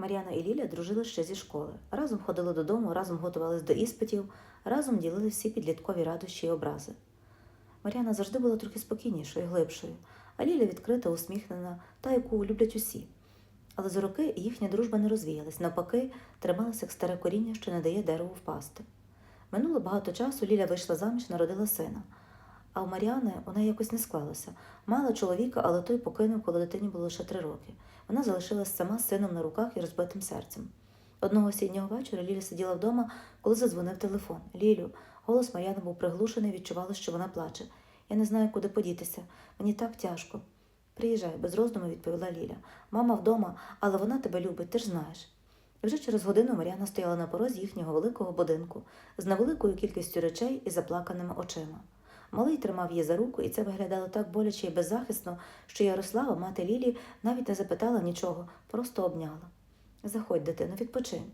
Мар'яна і Ліля дружили ще зі школи. Разом ходили додому, разом готувались до іспитів, разом ділили всі підліткові радощі і образи. Мар'яна завжди була трохи спокійнішою, глибшою, а Ліля відкрита, усміхнена, та, яку люблять усі. Але за роки їхня дружба не розвіялась, навпаки, трималася як старе коріння, що не дає дереву впасти. Минуло багато часу, Ліля вийшла заміж, народила сина. А у Мар'яни вона якось не склалася. Мала чоловіка, але той покинув, коли дитині було лише три роки. Вона залишилась сама з сином на руках і розбитим серцем. Одного осіннього вечора Ліля сиділа вдома, коли задзвонив телефон. Лілю, голос Мар'яни був приглушений, відчувала, що вона плаче. Я не знаю, куди подітися. Мені так тяжко. Приїжджай, без роздуму відповіла Ліля. Мама вдома, але вона тебе любить, ти ж знаєш. І вже через годину Мар'яна стояла на порозі їхнього великого будинку з невеликою кількістю речей і заплаканими очима. Малий тримав її за руку, і це виглядало так боляче і беззахисно, що Ярослава, мати Лілі, навіть не запитала нічого, просто обняла. Заходь, дитино, відпочинь.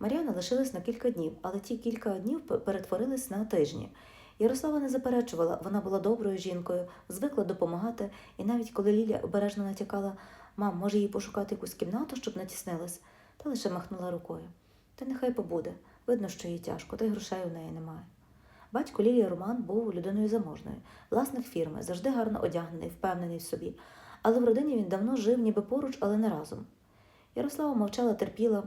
Мар'яна лишилась на кілька днів, але ті кілька днів перетворились на тижні. Ярослава не заперечувала, вона була доброю жінкою, звикла допомагати, і навіть коли Ліля обережно натякала, мам, може їй пошукати якусь кімнату, щоб не тіснилась, та лише махнула рукою. Та нехай побуде. Видно, що їй тяжко, та й грошей у неї немає. Батько Лілії Роман був людиною заможною, власник фірми, завжди гарно одягнений, впевнений в собі. Але в родині він давно жив, ніби поруч, але не разом. Ярослава мовчала, терпіла,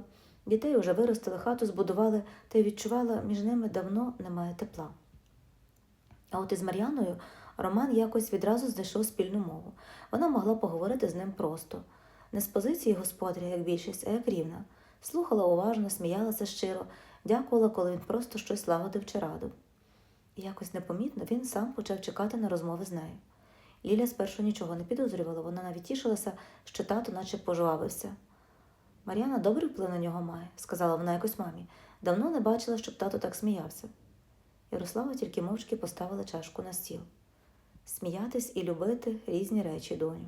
дітей уже виростили, хату збудували, та й відчувала, між ними давно немає тепла. А от із Мар'яною Роман якось відразу знайшов спільну мову. Вона могла поговорити з ним просто, не з позиції господаря, як більшість, а як рівна. Слухала уважно, сміялася щиро, дякувала, коли він просто щось лагодив чи радив. Якось непомітно він сам почав чекати на розмови з нею. Ліля спершу нічого не підозрювала, вона навіть тішилася, що тато наче пожвавився. Мар'яна добрий вплив на нього має, сказала вона якось мамі. Давно не бачила, щоб тато так сміявся. Ярослава тільки мовчки поставила чашку на стіл. Сміятись і любити різні речі, доню.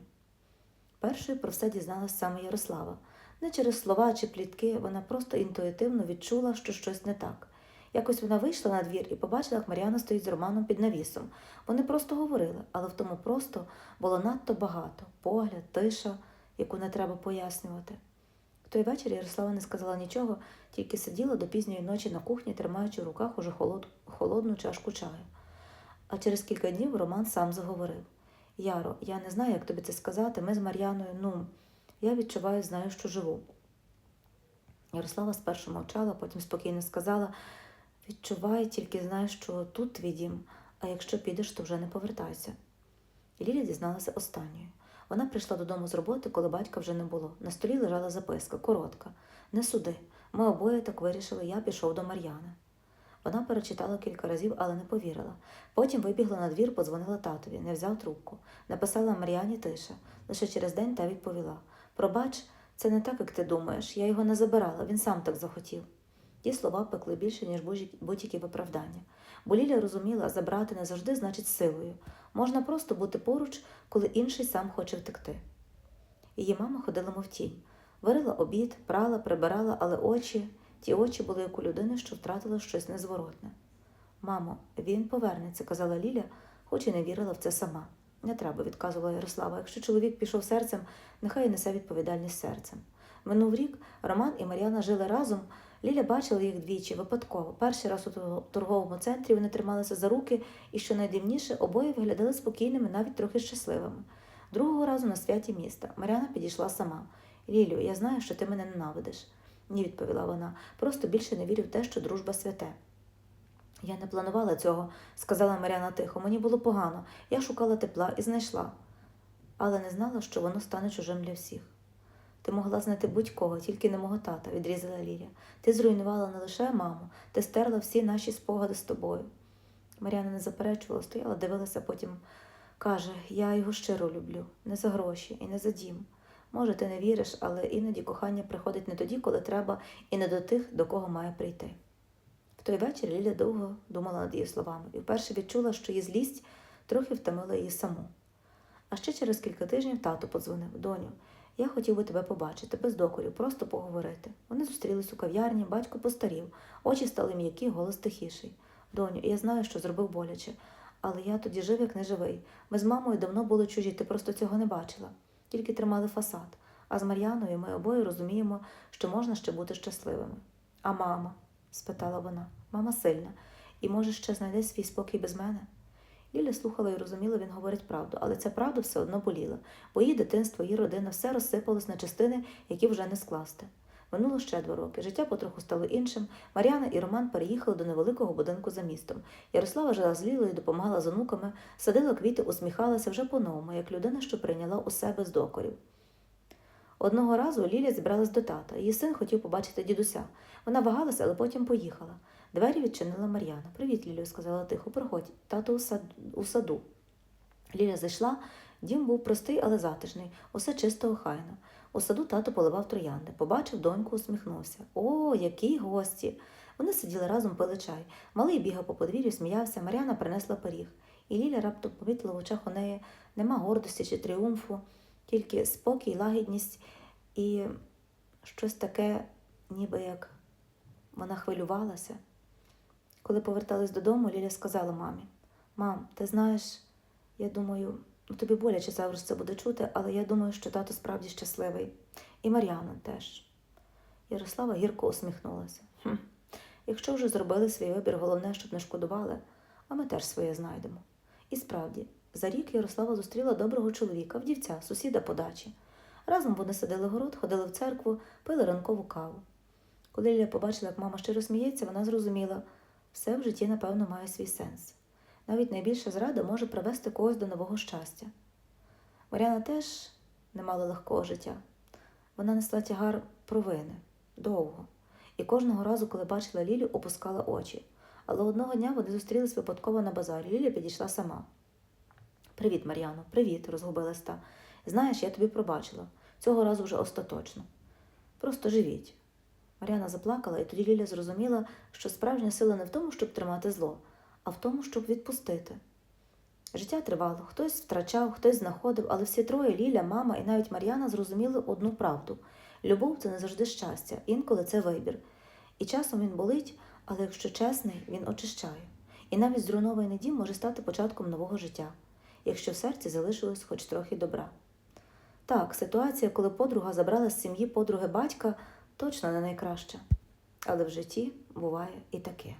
Першою про все дізналась саме Ярослава. Не через слова чи плітки, вона просто інтуїтивно відчула, що щось не так. Якось вона вийшла на двір і побачила, як Мар'яна стоїть з Романом під навісом. Вони просто говорили, але в тому просто було надто багато погляд, тиша, яку не треба пояснювати. В той вечір Ярослава не сказала нічого, тільки сиділа до пізньої ночі на кухні, тримаючи в руках уже холод... холодну чашку чаю. А через кілька днів Роман сам заговорив: Яро, я не знаю, як тобі це сказати. Ми з Мар'яною, ну, я відчуваю, знаю, що живу. Ярослава спершу мовчала, потім спокійно сказала: Відчувай, тільки знай, що тут твій дім, а якщо підеш, то вже не повертайся. І Лілія дізналася останньою. Вона прийшла додому з роботи, коли батька вже не було. На столі лежала записка, коротка. Не суди. Ми обоє так вирішили, я пішов до Мар'яни. Вона перечитала кілька разів, але не повірила. Потім вибігла на двір, подзвонила татові, не взяв трубку. Написала Мар'яні тиша. Лише через день та відповіла: Пробач, це не так, як ти думаєш. Я його не забирала, він сам так захотів. Ті слова пекли більше, ніж будь- будь-які виправдання. Бо Ліля розуміла, забрати не завжди значить силою. Можна просто бути поруч, коли інший сам хоче втекти. Її мама ходила мов тінь. Варила обід, прала, прибирала, але очі, ті очі були як у людини, що втратила щось незворотне. Мамо, він повернеться, казала Ліля, хоч і не вірила в це сама. Не треба, відказувала Ярослава. Якщо чоловік пішов серцем, нехай несе відповідальність серцем. Минув рік Роман і Мар'яна жили разом. Ліля бачила їх двічі, випадково. Перший раз у торговому центрі вони трималися за руки, і, що найдивніше, обоє виглядали спокійними, навіть трохи щасливими. Другого разу на святі міста Мар'яна підійшла сама. Лілю, я знаю, що ти мене ненавидиш. Ні, відповіла вона. Просто більше не вірю в те, що дружба святе. Я не планувала цього, сказала Мар'яна тихо. Мені було погано. Я шукала тепла і знайшла, але не знала, що воно стане чужим для всіх. Ти могла знайти будь-кого, тільки не мого тата, відрізала Лілія. Ти зруйнувала не лише маму, ти стерла всі наші спогади з тобою. Мар'яна не заперечувала, стояла, дивилася, потім каже: Я його щиро люблю, не за гроші і не за дім. Може, ти не віриш, але іноді кохання приходить не тоді, коли треба, і не до тих, до кого має прийти. В той вечір Ліля довго думала над її словами і вперше відчула, що її злість трохи втомила її саму. А ще через кілька тижнів тато подзвонив доню. Я хотів би тебе побачити, без докорів, просто поговорити. Вони зустрілись у кав'ярні, батько постарів, очі стали м'які, голос тихіший. Доню, я знаю, що зробив боляче, але я тоді жив, як неживий. Ми з мамою давно були чужі, ти просто цього не бачила. Тільки тримали фасад. А з Мар'яною ми обоє розуміємо, що можна ще бути щасливими. А мама? спитала вона. Мама сильна, і може ще знайде свій спокій без мене. Ліля слухала і розуміла, він говорить правду, але ця правда все одно боліла, бо її дитинство, її родина все розсипалось на частини, які вже не скласти. Минуло ще два роки. Життя потроху стало іншим. Мар'яна і Роман переїхали до невеликого будинку за містом. Ярослава жила з Лілою, допомагала з онуками, садила квіти, усміхалася вже по-новому, як людина, що прийняла усе без докорів. Одного разу Ліля зібралась до тата. Її син хотів побачити дідуся. Вона вагалася, але потім поїхала. Двері відчинила Мар'яна. Привіт, Лілю, сказала тихо. Проходь, тато у саду. Ліля зайшла. Дім був простий, але затишний, усе чисто охайно. У саду тато поливав троянди. Побачив доньку, усміхнувся. О, які гості! Вони сиділи разом, пили чай. Малий бігав по подвір'ю, сміявся, Мар'яна принесла пиріг. І Ліля раптом помітила в очах у неї нема гордості чи тріумфу, тільки спокій, лагідність і щось таке, ніби як вона хвилювалася. Коли повертались додому, Ліля сказала мамі: Мам, ти знаєш, я думаю, ну тобі боляче завжди це буде чути, але я думаю, що тато справді щасливий. І Мар'яна теж. Ярослава гірко усміхнулася. Хм. Якщо вже зробили свій вибір, головне, щоб не шкодували, а ми теж своє знайдемо. І справді, за рік Ярослава зустріла доброго чоловіка, вдівця, сусіда по дачі. Разом вони садили город, ходили в церкву, пили ранкову каву. Коли Ліля побачила, як мама щиро сміється, вона зрозуміла, все в житті, напевно, має свій сенс. Навіть найбільша зрада може привести когось до нового щастя. Мар'яна теж не мала легкого життя. Вона несла тягар провини довго, і кожного разу, коли бачила Лілю, опускала очі. Але одного дня вони зустрілись випадково на базарі. Ліля підійшла сама. Привіт, Мар'яно, привіт, розгубилась та. Знаєш, я тобі пробачила. Цього разу вже остаточно. Просто живіть. Мар'яна заплакала, і тоді Ліля зрозуміла, що справжня сила не в тому, щоб тримати зло, а в тому, щоб відпустити. Життя тривало, хтось втрачав, хтось знаходив, але всі троє Ліля, мама і навіть Мар'яна зрозуміли одну правду любов це не завжди щастя, інколи це вибір. І часом він болить, але якщо чесний, він очищає. І навіть зруйнований дім може стати початком нового життя, якщо в серці залишилось хоч трохи добра. Так, ситуація, коли подруга забрала з сім'ї подруги батька, точно не найкраща. Але в житті буває і таке.